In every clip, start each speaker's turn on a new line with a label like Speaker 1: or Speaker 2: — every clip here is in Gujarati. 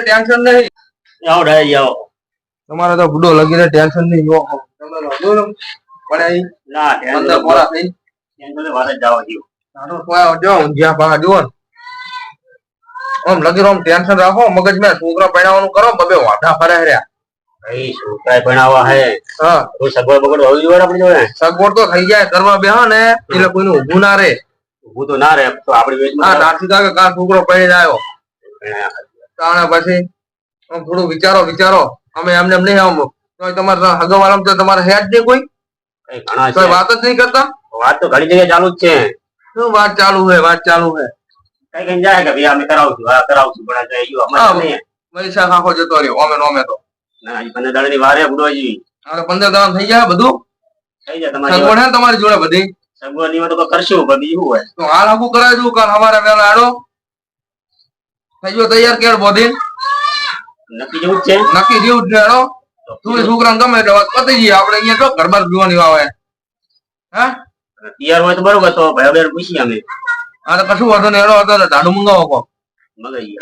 Speaker 1: ટેન્શન નહીં.
Speaker 2: આવો
Speaker 1: તમારે તો બુડો લગીને ટેન્શન નહીં ઓહો તમે લગો ને. પણ અહીં.
Speaker 2: ના
Speaker 1: પંદર પોરા થઈ.
Speaker 2: ટેન્શન જ જવા
Speaker 1: કોઈ જો લગી આમ ટેન્શન રાખો મગજમાં છોકરા પૈણાવાનું કરો બબે વાઢા ફરે રહ્યા.
Speaker 2: ભાઈ છોકરા ભણાવવા હે.
Speaker 1: હા.
Speaker 2: સગવડ બગડ હોવી આપણી જોડે?
Speaker 1: સગવડ તો થઈ જાય ઘરમાં બેહો ને એટલે કોઈનું ઊભું ના રહે.
Speaker 2: ઊભું તો ના રહે તો
Speaker 1: હા નાસી કાકે કા છોકરો પડી આવ્યો તાણે પછી થોડું વિચારો વિચારો. અમે એમને નહીં આમ તમારે હગવાળામાં તો તમારે હે જ નહીં કોઈ.
Speaker 2: ઘણા
Speaker 1: વાત જ નહીં કરતા.
Speaker 2: વાત તો ઘણી જગ્યાએ ચાલુ જ છે.
Speaker 1: શું વાત ચાલુ હે વાત ચાલુ હે
Speaker 2: કઈ કઈ જાય કે ભાઈ અમે કરાવશું હા કરાવશું પણ આ અમારે
Speaker 1: મનીષા ખાખો જતો રહ્યો અમે તો.
Speaker 2: ના પંદર વાર હે બુડવાજી
Speaker 1: પંદર દાડા થઈ જાય બધું?
Speaker 2: થઈ જાય
Speaker 1: હે તમારી જોડે બધી?
Speaker 2: તો કરશું પણ બીજું હોય?
Speaker 1: તો હાલ આગું કરાવી દઉં કાલ આડો થઈ ગયો તૈયાર કેળ બોધી
Speaker 2: નક્કી જેવું છે?
Speaker 1: નક્કી જેવું છે હેડો તું છોકરાને ગમે એટલે વાત પતી જઈએ આપણે અહીંયા તો ઘર બાર પીવાની આવે હા?
Speaker 2: તૈયાર હોય તો બરોબર તો ભાઈ બેન પૂછી અમે.
Speaker 1: હા તો કશું વાંધો નહીં હેડો હતો ધાડું મંગાવો કો
Speaker 2: મગાઈ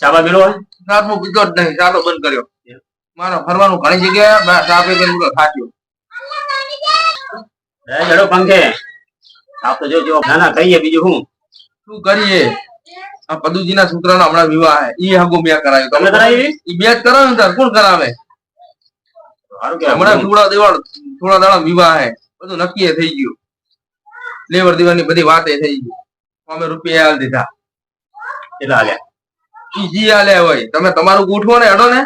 Speaker 2: સાબા મેળો
Speaker 1: રાતમાં પીતો જ નહીં ચાલો બંધ કર્યો. મારો ફરવાનું ઘણી જગ્યાએ ચા પી
Speaker 2: હે જડો પંખે. આપ તો જોજો ના ના કહીએ બીજું શું?
Speaker 1: શું કરીએ? આ પદુજીના છોકરાનો હમણાં વિવાહ એ ઈ હગો મેં કરાવ્યો
Speaker 2: તમે કરાવી?
Speaker 1: ઈ બે જ કરાવ્યું ને કોણ કરાવે? હમણાં થોડા દેવાળ થોડા દાડા વિવાહ હે. બધું નક્કી થઈ ગયું. લેવર દેવાની બધી વાત થઈ ગઈ. અમે રૂપિયા હાલ દીધા.
Speaker 2: કેટલા હાલ્યા
Speaker 1: ઈ જી હાલે હોય. તમે તમારું ગોઠવો ને હેડો ને.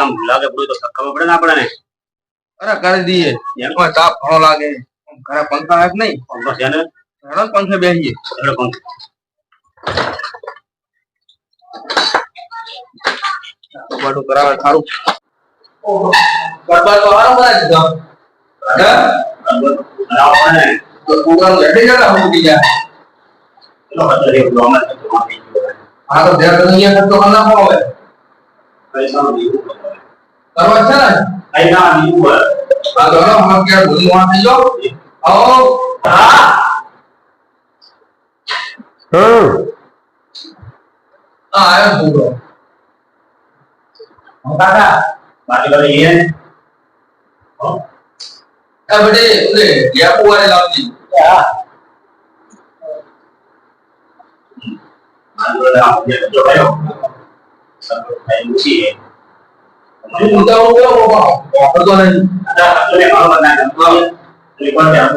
Speaker 2: આમ લાગે બધું તો ખબર પડે ને આપણે ને
Speaker 1: અરે કરી દઈએ. એમાં? તાપ ઘણો લાગે. આમ પંખા હે નહીં.
Speaker 2: પંખા છે ને?
Speaker 1: ઘણા પંખે બેસીએ.
Speaker 2: ઘણા પંખે.
Speaker 1: બાટું કરાવે સારું ગરબા તો હારો બનાવી દીધો. હે?
Speaker 2: ને
Speaker 1: તો પૂરા લડી જતા
Speaker 2: બધો માફી ગયો
Speaker 1: આ તો ધ્યાન તો અહીંયા ખર્ચો નાખવો હોય.
Speaker 2: પૈસા બીજું હોય.
Speaker 1: કરવા છે ને?
Speaker 2: કઈ ના બીજું હોય.
Speaker 1: આ તો હમણાં ક્યારે ભૂલી વાં થઈ જાઓ આવો
Speaker 2: હા
Speaker 1: આ આવ્યો છોકરો
Speaker 2: હું કાકા બાકી બધું એ ને હો
Speaker 1: આ બડે ઓલે યાપુ વાળે લાવતી
Speaker 2: હા આ બધા આમ જે જો કયો સબ કઈ મૂકી
Speaker 1: હું મુદ્દા હું કેવો બાપા વાપરતો નહીં
Speaker 2: ada satu yang kalau nak kalau rekod yang aku tahu saya tahu satu yang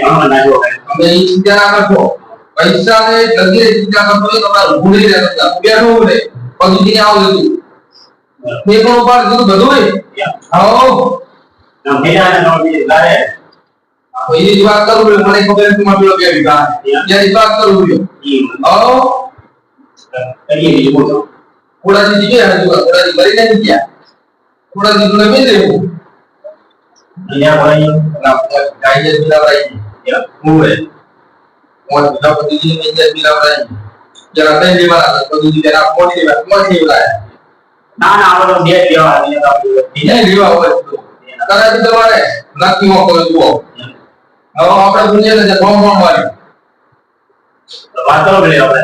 Speaker 2: kalau nak juga
Speaker 1: તમે એ ચિંતા ના કરશો પૈસા ને જલ્દી ચિંતા કરશો નહીં તમારે ઊભું નહીં રહેતા બેઠું રહે પગી આવું લીધું મેં પણ ઉપાડ દીધું બધું
Speaker 2: ya
Speaker 1: આવો તો એની જ વાત કરું છું ખબર નથી મારો વાત કરું છું આવો
Speaker 2: tadi di foto
Speaker 1: થોડાજી જગ્યાએ હજુ થોડાજી મરી નથી ગયા થોડાજી જોડે બેસી રહેવું
Speaker 2: ini apa ini
Speaker 1: ગાય જ બિલાવરાઈ
Speaker 2: ya
Speaker 1: હોય મોટ બીજા પતિજી ને જ બિલાવરાઈ જરા તઈ દેવાના પતિજી તેના મોટી દેવા મોટી દેવાય
Speaker 2: nah nah kalau dia dia ini tapi
Speaker 1: એને લેવા હોય તો કદાચ તમારે નક્કી મોકો જુઓ હવે આપણે દુનિયાને જે બોમ્બ બોમ્બ વાળી
Speaker 2: batal beli apa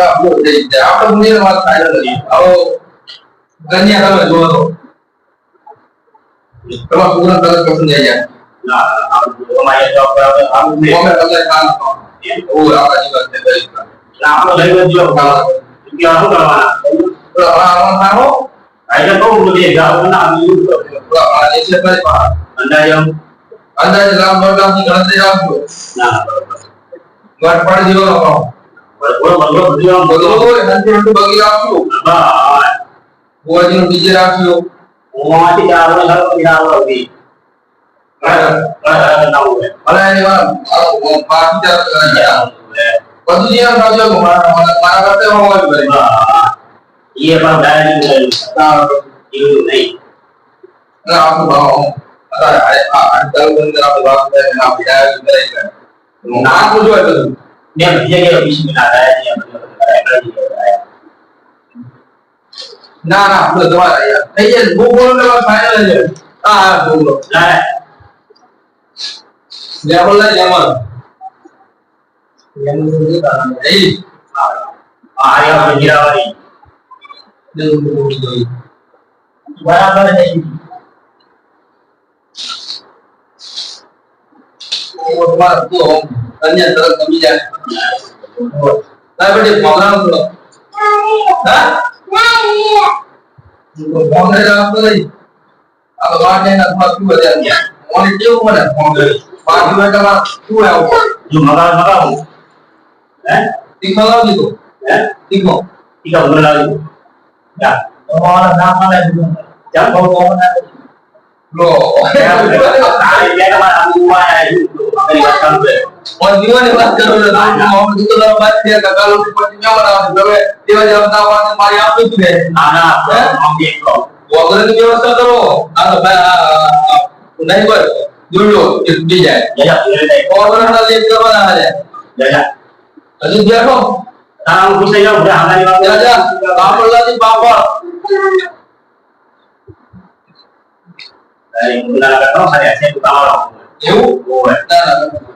Speaker 1: આપણું થઈ જાય આપણે દુનિયાની વાત થાય નથી હવે કન્યા તમે જુઓ તો તમારા પૂરા તરત પસંદ જાય
Speaker 2: aku beli
Speaker 1: અમે તમને કામ ઓ આપણા જીવન છે
Speaker 2: juga kalau dia aku kalau mana
Speaker 1: આમાં થારો
Speaker 2: ada kau boleh jawab nak itu
Speaker 1: આ દેશે પર
Speaker 2: anda yang
Speaker 1: અંદાજે લાખ દોઢ ગણતરી રાખજો
Speaker 2: nah
Speaker 1: ઘટ પાડી દેવાનો કામ
Speaker 2: Kalau kalau
Speaker 1: બધું
Speaker 2: bodoh,
Speaker 1: હોય nanti nanti bagi રાખજો
Speaker 2: bah,
Speaker 1: ગોળજીનું ડીજે રાખજો
Speaker 2: mau mati dah orang kalau tidak tahu lagi. Kalau kalau tahu ya.
Speaker 1: ભલે એની વાત પાછી ચાર કરાઈ બધું જે રાખજો મારા મારા મારા કરતે હોય ભલે
Speaker 2: Bah, iya bang dari itu itu nih.
Speaker 1: ના આપણું ભાવ અત્યારે આ આ આટલા અંદર આપણે વાત કરીએ ને આપણે ડાયરેક્ટ કરી ના પૂછો બધું
Speaker 2: Dia bisa dia bisa ada dia bisa
Speaker 1: ના ના આપણે તમારે યાર થઈ જાય બહુ બોલો તો ફાઈનલ છે હા હા બોલો.
Speaker 2: Nah,
Speaker 1: લેવલ લઈ લેવલ બધું જોતા હતા. જઈ.
Speaker 2: આ રહ્યા જીરાવાળી
Speaker 1: દેવ બધું ગઈ
Speaker 2: બરાબર છે.
Speaker 1: એવો તો અન્ય તરફ ગમી જાય. ભોગરે રાખતો નહીં. આ તો વાટ એના થોડા શું વધારે. મને કેવું મળે ભોગરે. બાકી બેટામાં શું આવું?
Speaker 2: જો મગાવ મગાવું હે
Speaker 1: તીખો લાવ દીધો.
Speaker 2: હે
Speaker 1: તીખો.
Speaker 2: ટીકા ઉગર લાવી જા તમારા નામમાં લાવી ચાલ બહુ બહુ ના
Speaker 1: લો.
Speaker 2: તારે જે તમારા આબુ ઉવા આવ્યું આપણી વાત ચાલુ છે
Speaker 1: ઓન દીવાની વાત કરો છો. મોહમ્મદ દુકાનદાર વાત છે કે કાલો પછી મેં બનાવ્યું. તમે દેવા જવાબ આવવાનું મારી આપતું જ રહે.
Speaker 2: ના ના સમજી ગયો
Speaker 1: વગરની વ્યવસ્થા કરો આ તો ભાઈ આ-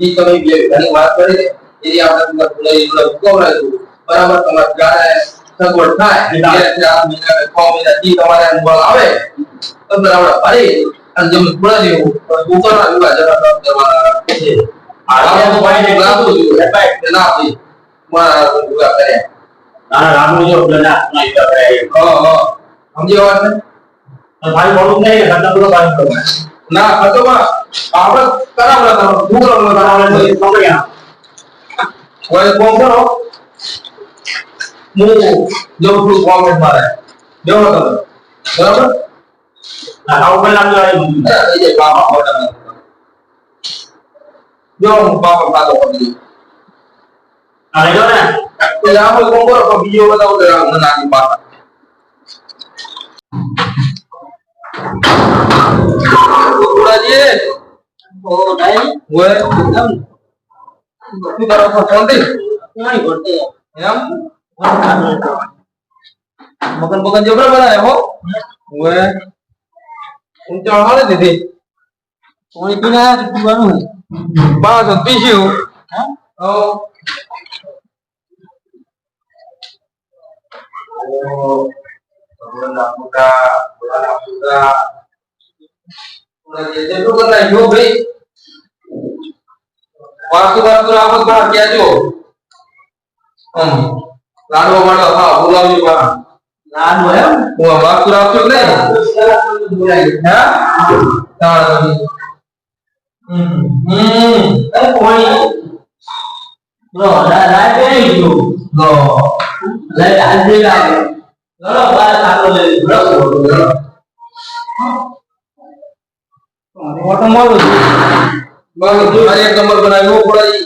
Speaker 1: પેલો એ તમે બે વાત કરી એની આપણે તમને ભૂલાઈ ભૂલાઈ ઉગવડાવ્યું. બરાબર તમારે જ્યારે સગવડ થાય ત્યારે ચાર મહિના છ મહિના થી તમારે અનુભવ આવે. તો બરાબર ફરી અને જેમ ભૂલા જેવું ઉતરવા વિવાહ જરા કરવાના છે.
Speaker 2: આજે ભાઈ ને
Speaker 1: લાગુ જોઈએ.
Speaker 2: ભાઈ.
Speaker 1: કે ના ભાઈ મારા વિવાહ કર્યા
Speaker 2: ના રામુ જો ના ના ઈતા કરે.
Speaker 1: હા હા. સમજી વાત ને?
Speaker 2: ભાઈ બોલું નહીં ઘરના કરો
Speaker 1: ના ખતોમાં આપણે કરાવડા
Speaker 2: છે સમજ્યા
Speaker 1: કોઈ ફોન કરો. હું જો ફૂલ કોમેન્ટ મારે. જો તમે. બરાબર?
Speaker 2: ના આવું પેલા લાગજો
Speaker 1: એ જે બાપા હોટલ જો બાપા પડી
Speaker 2: આ જો ને.
Speaker 1: તો આપણે કોણ કરો પણ બીજો બતાવો તો મને નાખી પાછા. થોડાજી
Speaker 3: ઓ ભાઈ
Speaker 1: ઓય
Speaker 3: એકદમ
Speaker 1: શું કરો છો શાંતિ
Speaker 3: ક્યાંય ભરતે
Speaker 1: એમ
Speaker 3: ભરતા
Speaker 1: મગન બગન જબરા બનાવે હો ઓય ઊંચા હાલે દીધી
Speaker 3: પાણી પીને આયા તો પીવાનું
Speaker 1: બાસ પીસ્યું
Speaker 3: હા
Speaker 1: ઓ ભગવાનના ફોટા, ભગવાનના ફોટા. જે જેટલું કરી નાખ્યું ભાઈ. વાસ્તુ વાસ્તુ આફત પણ કહેજો. હમ. લાડવા માટે હા બોલાવજો બા.
Speaker 3: લાડુ એમ
Speaker 1: હું આ વાસ્તુ રાખજો કે નહીં? હા? તાળ તમે. હમ. હમ.
Speaker 3: એ પાણી લો lah lah પેઈ ગયું
Speaker 1: lah
Speaker 3: લા lah લડો બાર કાકો લે લડો મોટો મારો
Speaker 1: બસ મારી એક નંબર બનાવ્યો પડાઈ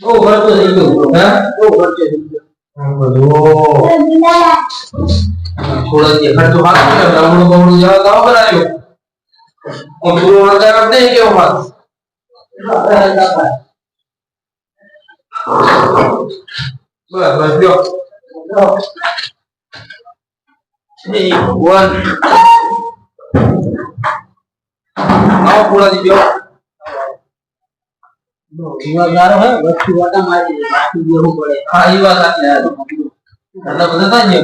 Speaker 3: બહુ ખર્ચો થઈ ગયો.
Speaker 1: હે?
Speaker 3: બહુ ખર્ચો થઈ ગયો.
Speaker 1: થોડા જે ખર્ચો હાથ ને બ્રાહ્મણ બમણું જેવા કામ બનાવ્યો. હું પૂરો નહીં કેવો હાથ બસ બસ જો એ ભગવાન આવો પૂરા જો
Speaker 3: દીવાદારો હે વસ્તુ વાટા મારી બાકી દેવું પડે
Speaker 1: હા એ વાત સાચી એટલે બધા થાય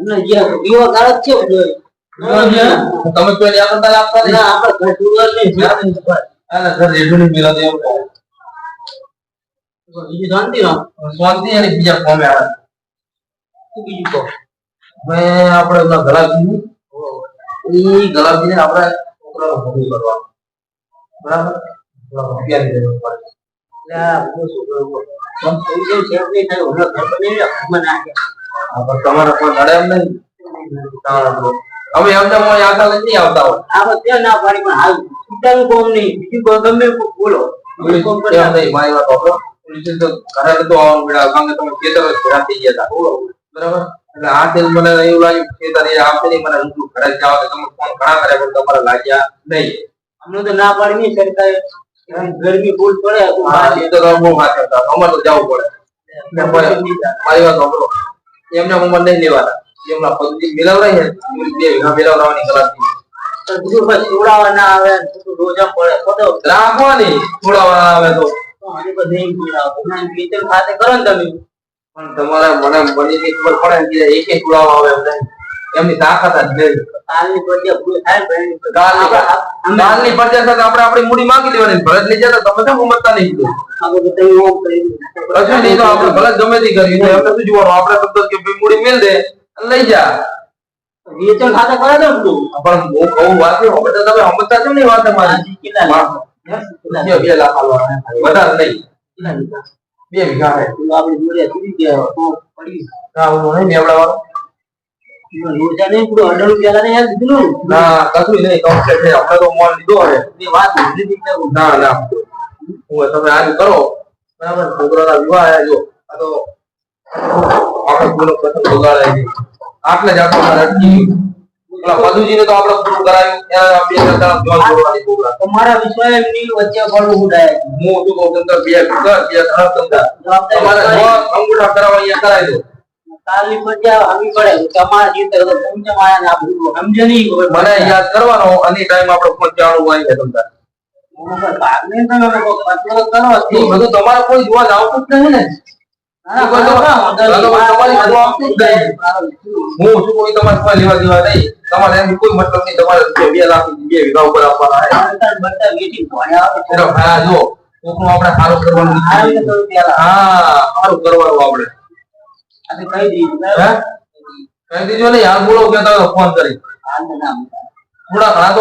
Speaker 1: ને
Speaker 3: જે દીવાદાર જ છે બધો
Speaker 1: તમે પેલી આપતા આપતા નહીં
Speaker 3: ના આપણે ઘર દુવાર નહીં જ્યાં
Speaker 1: આના ઘર દેવ
Speaker 3: બીજું શાંતિ નો
Speaker 1: શાંતિ અને બીજા ફોમે આવે
Speaker 3: બીજું કહો
Speaker 1: મેં આપણે એમના ગલાબી એ ગલાબી ને આપણે છોકરાનો ભોગી કરવાનો બરાબર?
Speaker 3: નહીં ઘર
Speaker 1: પણ એમ અમે એમને આવતા હોય.
Speaker 3: આ ત્યાં ના પાડી પણ હાલ છૂટાનું કોમ નહીં. બીજું ગમે બોલો.
Speaker 1: મારી વાત. પોલીસ તો ઘરે નતો આવવાનું તમે ખેતર જ ભેગા થઈ ગયા હતા. બરાબર? એટલે આ દિન મને એવું લાગ્યું કે ખેતર આ આવશે મને ઊંધું ઘરે જાવ જાવ તમે ફોન ઘણા કર્યા પણ તમારે લાગ્યા નહીં.
Speaker 3: અમને તો ના પાડી નહીં સરકારે ગરમી ફૂલ પડે.
Speaker 1: હા એ તો બહુ માથે હતા અમારે તો જવું પડે. મારી વાત સાંભળો. એમને ઉંમર નહીં લેવાના એમના પગથી મિલાવરાય ને બે વીઘા મિલાવરાવાની કલાકથી
Speaker 3: તો બીજું ના આવે રોજા પડે. તો તો
Speaker 1: રાખવાની. આવે તો.
Speaker 3: હજી તો નહીં ઉડાવો ખાતે કરો ને તમે.
Speaker 1: પણ તમારે મને મને બી ખબર પડે કે એક એક ઉડાવવા આવે એમ એમની તાકાત જ નહીં
Speaker 3: કાલની પછી ભૂલ થાય
Speaker 1: કાલની
Speaker 3: આપણે-
Speaker 1: સાથે આપણે આપણી મૂડી માંગી લેવાની. ભરત લઈ જતા તમે કેમ ઉમરતા નહીં કીધું?
Speaker 3: આપણે બધા ઓમ કરી
Speaker 1: કશું નહીં તો આપણે ભલે ગમે તે કરવી છે શું જોવાનું આપણે ફક્ત કે ભાઈ મૂડી મેળ દે. લઈ જા.
Speaker 3: વેચાણ ખાતે કરે ને બધું.
Speaker 1: પણ હું કહું વાત નહીં તમે સમજતા વાત તમારી?
Speaker 3: કેટલા લાખ?
Speaker 1: વધારે નહીં? બે વીઘા હે
Speaker 3: પેલું આપણે જોડે તૂટી ગયા તો પડી
Speaker 1: ના હું નહીં નેવડાવવાનું.
Speaker 3: ગયું. રોજા નહીં પેલું અઢાર રૂપિયા ને યાર દીધું ને.
Speaker 1: ના કશું નહીં કમ્પ્લીટ છે આપણે તો મોલ લીધો હે
Speaker 3: એ વાત ભૂલી દીધી ને.
Speaker 1: ના. ના તમે આનું કરો. બરાબર છોકરાના વિવાહ જો. આ તો આપણે પૂરો પ્રસંગ બગાડાય છે આટલે જ આટલું મારે અટકી ગયું. પેલા મધુજીને તો આપણે પૂરું કરાયું એના બે ત્રણ દાડા જોન જોડવાની છોકરા
Speaker 3: તમારા વિશ્વાસ વચ્ચે પડવું ઉડાય
Speaker 1: હું શું કહું બે ઘર બે ખરાબ ધંધા. તમારે જો અંગૂઠા કરાવવા અહીંયા કરાવી દો.
Speaker 3: કાલની પછી આવી પડે. તમારા જીવતા તો પંચ માયા ના ભૂલો સમજે નહીં.
Speaker 1: મને યાદ કરવાનો અને ટાઈમ આપણો ફોન ચાલુ હોય છે તંત્ર
Speaker 3: ભાગ નહીં તમે લોકો પત્રો કરો.
Speaker 1: એ બધું તમારે કોઈ જોવા જ આવતું જ નહીં ને. હું શું કોઈ તમારે લેવા દેવા નહીં. તમારે એમ કોઈ મતલબ નહીં. તમારે બે લાખ બે વીઘા ઉપર આપવાના હા જો કોકનું આપણે સારું કરવાનું. હા સારું કરવાનું આપણે.
Speaker 3: કહી દીધું.
Speaker 1: નહીં. હાલ બોલો કે હોય ફોન કરી. થોડા ઘણા તો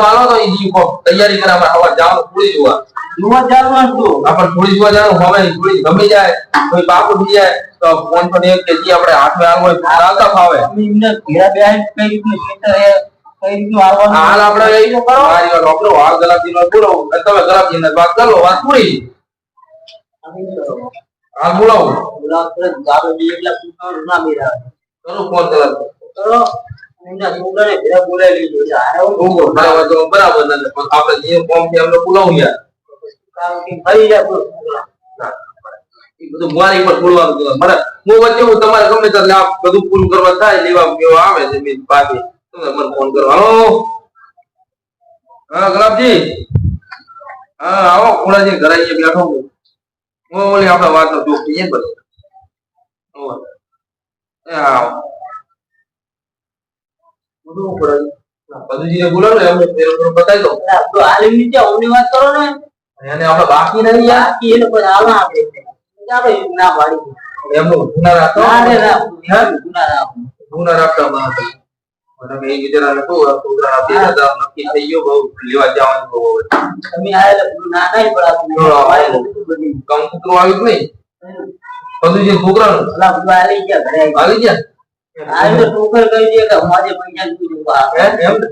Speaker 1: તો તૈયારી કરે આપણે સવાર જવાનું જોવા.
Speaker 3: જોવા જવાનું હતું.
Speaker 1: આપણે થોડી જોવા જવાનું હવે થોડી ગમી જાય કોઈ બાપુ થઈ જાય તો ફોન પર એક કે જી આપણે હાથમાં હાલ હોય ચાલતા ફાવે
Speaker 3: એમને ઘેરા બેહાડીને કઈ રીતનું ખેતર હે, કઈ રીતનું આવવાનું
Speaker 1: હાલ આપણે એ કરો મારી વાત વાપરો હાલ ગલાબજી નો બોલો અને તમે ગલાબજી ને વાત કરો વાત પૂરી. હાલ બોલાવો
Speaker 3: બોલાવો ગાળો બી એટલા કૂટવાનું ના મેરા
Speaker 1: કરો ફોન ગલાબજી
Speaker 3: કરો. એમના છોકરાને ઘેરા બોલાવી લીધો છે. આ
Speaker 1: બરાબર બરાબર આપણે જે ફોર્મથી એમને બોલાવું યાર બધું મારી પર હું તમારે ગમે ત્યારે આ બધું પૂરું કરવા થાય લેવા બેવા આવે તમે મને ફોન કરો. હાલો? હા ગલાબજી હા, આવો ખોડાજી ઘરે અહીંયા બેઠો હું. હું ઓલી આપણે વાત નો કહીએ ને બધું. બધું બોલાવો પેલો બતાવી દો
Speaker 3: હાલ એમની વાત કરો ને.
Speaker 1: એને આપણે બાકી રહી ગયા
Speaker 3: કે એ લોકો આવા આપે છે. આપણે ના પાડી
Speaker 1: એમનો ગુના રાખો અરે
Speaker 3: ગુના રાખો.
Speaker 1: ગુના રાખતા આવે મને મેં એ બિચારાને કહું બે હજાર નક્કી થઈ ગયો બહુ લેવા જવાનું બહુ હવે.
Speaker 3: તમે પેલું ના નહીં પણ આપણે
Speaker 1: હા.
Speaker 3: બધી
Speaker 1: કંકુતરું આવ્યું જ નહીં બધું જે છોકરાનું
Speaker 3: ઓલા બધું આલી ગયા ઘરે.
Speaker 1: આવી ગયા
Speaker 3: આ તો ટોકર કહી દે કે અમારે પૈસા નથી જોવા.
Speaker 1: હે? એમ ને?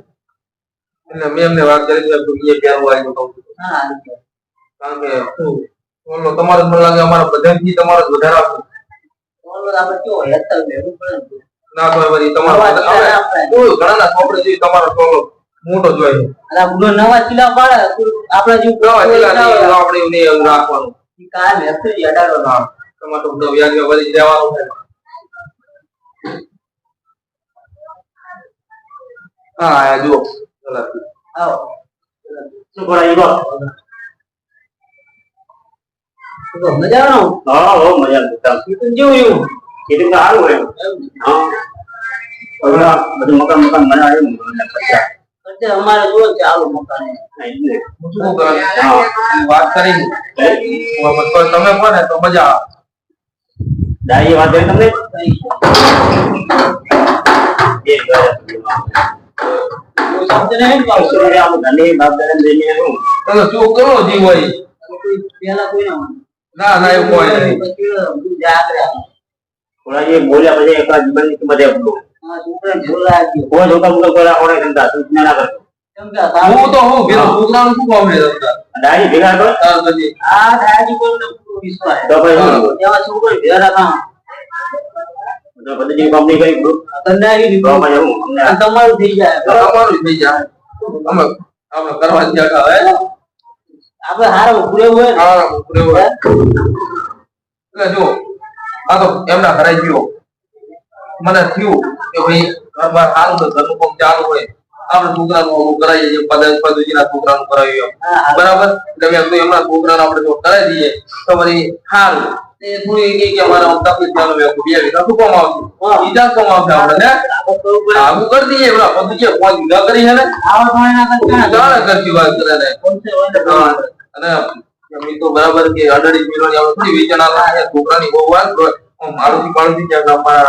Speaker 1: એટલે મેં એમને વાત કરી કે તું એ પહેરવું આવ્યું કંકુતરું.
Speaker 3: હા, ગયા.
Speaker 1: કારણ કે ઓલો તમારે મને લાગે અમારા બધાથી તમારો જ વધારે આપો
Speaker 3: ઓલો આપણે કેવો હેતલ ભેગું પડે ના
Speaker 1: તો વળી તમારો ઘણાના છોકરો મોટો જોઈએ
Speaker 3: અલા, બધો નવા ચીલા પાડે આપણે જે
Speaker 1: નવા
Speaker 3: ના
Speaker 1: આપણે એને રાખવાનું.
Speaker 3: કાલ હેતલ ઈ ના.
Speaker 1: તમારે તો વ્યાજ વધી જવાનું છે હા ગલાબજી.
Speaker 3: આવો.
Speaker 2: શું કરાય ઈ બોલ?
Speaker 3: તો મજાનો
Speaker 2: હા હો મજા ચાલ.
Speaker 3: તો જેવું એવું.
Speaker 2: કીધું સારું એમ હા હવે બધું મકાન મકાન બનાવે એમ એટલે પૈસા
Speaker 3: અત્યારે અમારે મકાન
Speaker 2: જ ને.
Speaker 1: હું શું કહું ગલાબજી?
Speaker 2: હા.
Speaker 1: વાત કરી તમે કોને તો મજા આવે
Speaker 2: વાત કરી તમને. શું
Speaker 1: કરો જીવ હોય
Speaker 3: કોઈ પેલા કોઈ ના
Speaker 1: ના ના એવું કોઈ નહીં.
Speaker 3: પછી બધું જાગરે આવે.
Speaker 2: થોડા જે બોલ્યા પછી એકલા જીવનની કિંમત એ બધું
Speaker 3: આ છોકરાને
Speaker 2: કોઈ જોતા મુકા કોઈ રાખો નહીં ધંધા? સૂચના ના કરતો.
Speaker 3: કેમ કે આ સારું-
Speaker 1: હું તો હું પેલો છોકરાનું શું કામ નહીં રમતા
Speaker 2: ડાયરી ભેગા કરો.
Speaker 1: તાર પછી.
Speaker 3: આ દાદી કોઈને વિશ્વાસ
Speaker 2: તો ભાઈ શું?
Speaker 3: એવા છોકરો ભેગા રાખા
Speaker 2: તો બધી કંપની કરી group.
Speaker 3: કંડારી
Speaker 2: તો ભાઈ હું? અમને
Speaker 3: આ તમારું થઈ જાય.
Speaker 1: તમારું થઈ જાય. અમે આપણે કરવા જ ગયા હવે.
Speaker 3: આપણે હારો પૂરે હોય ને.
Speaker 1: હા પૂરે હોય. એટલે જો આ તો એમના ઘરે ગયો. મને થયું કે ભાઈ ઘરમાં સારું તો ઘરનું કામ ચાલુ હોય. આપણે છોકરાનું અમુક કરાવીએ છીએ પદ પદજીના છોકરાનું
Speaker 3: હા.
Speaker 1: બરાબર? એટલે એમ તો એમના છોકરાને આપણે જો કરાવી દઈએ તો વળી સારું. એ થોડી કે અમારે તકલીફ શું. બીજા આપણે કરી દઈએ પદજી પાંચ કરી છે ને?
Speaker 3: આવા કરતી
Speaker 1: વાત કરે ને. અને તો બરાબર કે અઢારી મિલોની આપણે થોડી વેચાણ આલા છોકરાની બહુ વાત આમ પાડોશી ગામમાં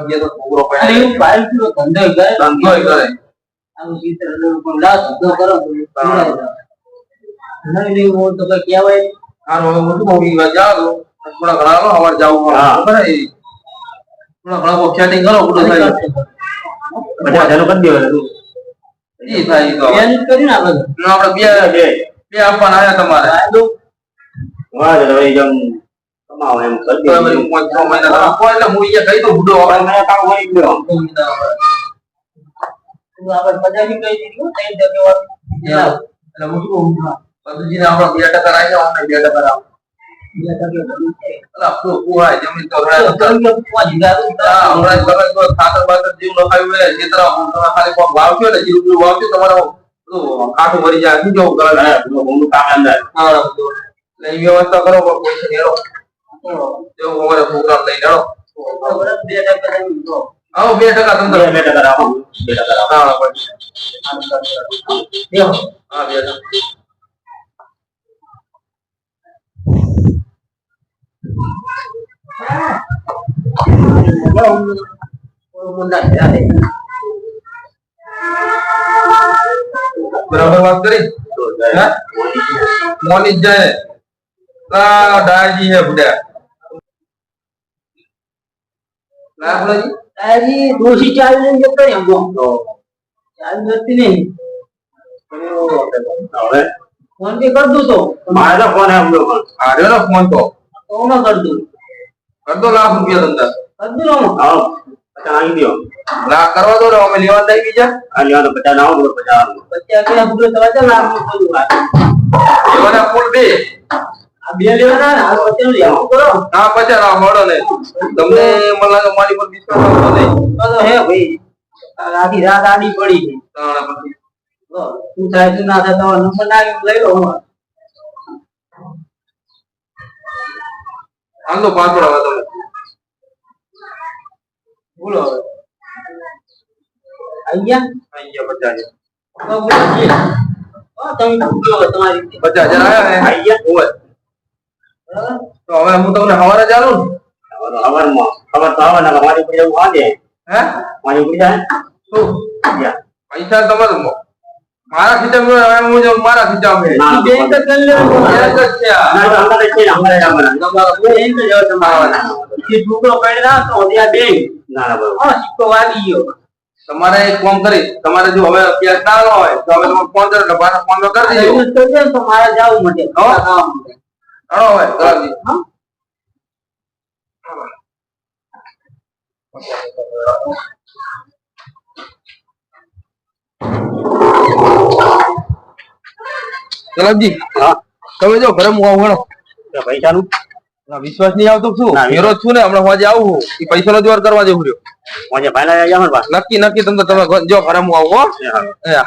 Speaker 1: બીજા તો છોકરો
Speaker 3: કરે. ધંધો કરો.
Speaker 1: તમારે.
Speaker 3: ફાયદો
Speaker 2: વાહ, તો હવે જેમ કમાવો એમ કરી
Speaker 1: દઉં બુડો
Speaker 2: હવે મને કામ મળી ગયો.
Speaker 3: તું આપણે કહી દીધું ત્રણ ટકે
Speaker 1: એટલે હું શું આપણે બે ટકા રાખ્યા અમને બે ટકા
Speaker 3: છે.
Speaker 1: જેવું બધું ખાટું મરી જાય. શું કેવું કરે? વ્યવસ્થા કરો, પણ પૈસા ની હેરો. જેવું અમારે છોકરાને લઈને હેરો.
Speaker 3: બરાબર, બે ટકે થયું તો.
Speaker 1: આવો, બે ટકા તમે
Speaker 2: બે
Speaker 1: તો-
Speaker 2: બે ટકા રાખો. બે ટકા રાખો.
Speaker 1: હા, પછી.
Speaker 3: દેવો.
Speaker 1: હા, બે ટકા.
Speaker 3: મુંડા થયા છે.
Speaker 1: બરાબર વાત કરી
Speaker 2: તો જાય.
Speaker 1: હે? મોની જ જાય કા ડાયજી હે બુડા ના બોલાજી
Speaker 3: તારી ડોશી ચાવી લઈને જતો રહ્યો એમ. ચાવી જતી નહીં.
Speaker 2: હવે
Speaker 3: ફોન કે કર દઉં તો.
Speaker 2: મારે ફોન આવ્યો પણ.
Speaker 1: આ રહ્યો ને ફોન તો
Speaker 3: હું ના કર દઉં.
Speaker 1: કર દો લાખ રૂપિયા ધંધા
Speaker 3: કર દઉં ને હું.
Speaker 2: આવો. પચાસ નાખી દ્યો.
Speaker 1: લાખ કરવા દો ને અમે લેવા દઈ બીજા
Speaker 2: આ લેવાનો પચાસ ના તો પચાસ.
Speaker 3: પચાસ કિલો ફૂલો થવા છે લાખનું વાત.
Speaker 1: લેવાના ફૂલ બે
Speaker 3: બે લેવાના ને અત્યારે લેવું કરો.
Speaker 1: હા પચાસ આ મળો ને તમને મને લાગે મારી પર વિશ્વાસ આવતો નહીં
Speaker 3: તો તો હે ભાઈ આખી રાત આડી પડી.
Speaker 1: તાણે પછી
Speaker 3: તો થાય ના થાય તમારો નંબર લઈ લો હું.
Speaker 1: હાલ તો પાછળ તમે
Speaker 3: બોલો હવે. ગયા?
Speaker 1: આઈ પચાસ
Speaker 3: તો બોલો તમે પૂછો તમારી.
Speaker 1: પચાસ આવ્યા આયા ને
Speaker 2: આઈ
Speaker 1: હોય? તો હવે હું તમને હવારે ચાલુ ને
Speaker 2: હવે હવારમાં. ખબર તો આવે ને મારી ઉપડી જવું વાગે.
Speaker 1: હે
Speaker 2: મારી ઉપડી જાય.
Speaker 1: પૈસા તમારે મારા ખીચામાં હવે હું મારા ખીચામાં
Speaker 3: જ કરી લેવું તમારે.
Speaker 1: જ છે
Speaker 2: ના, તો અમારે છે અમારે અમારે.
Speaker 3: તમારો જ હવે તમારો. જે છોકરો પડ્યો ના તો ત્યાં બેંક.
Speaker 2: ના, ના, બરોબર.
Speaker 3: હા, સિક્કો વાગી ગયો.
Speaker 1: તમારે એક ફોન કરી તમારે જો હવે અત્યારે ના હોય તો હવે તમે ફોન કરો એટલે પાછો ફોન કરી દેજો
Speaker 3: તો મારે જવું માટે.
Speaker 1: હો. હણો હવે
Speaker 3: હા?
Speaker 1: તમે જો ઘરે હું આવું
Speaker 2: તો પૈસાનું?
Speaker 1: વિશ્વાસ નહીં આવતો શું?
Speaker 2: ના,
Speaker 1: મેરો છું ને હમણાં હોજે આવું એ પૈસા નો જોર કરવા જેવું રહ્યો.
Speaker 2: મોજે પહેલા આવ્યા
Speaker 1: નક્કી નક્કી તમે તમે જો ઘરે હું આવું હા.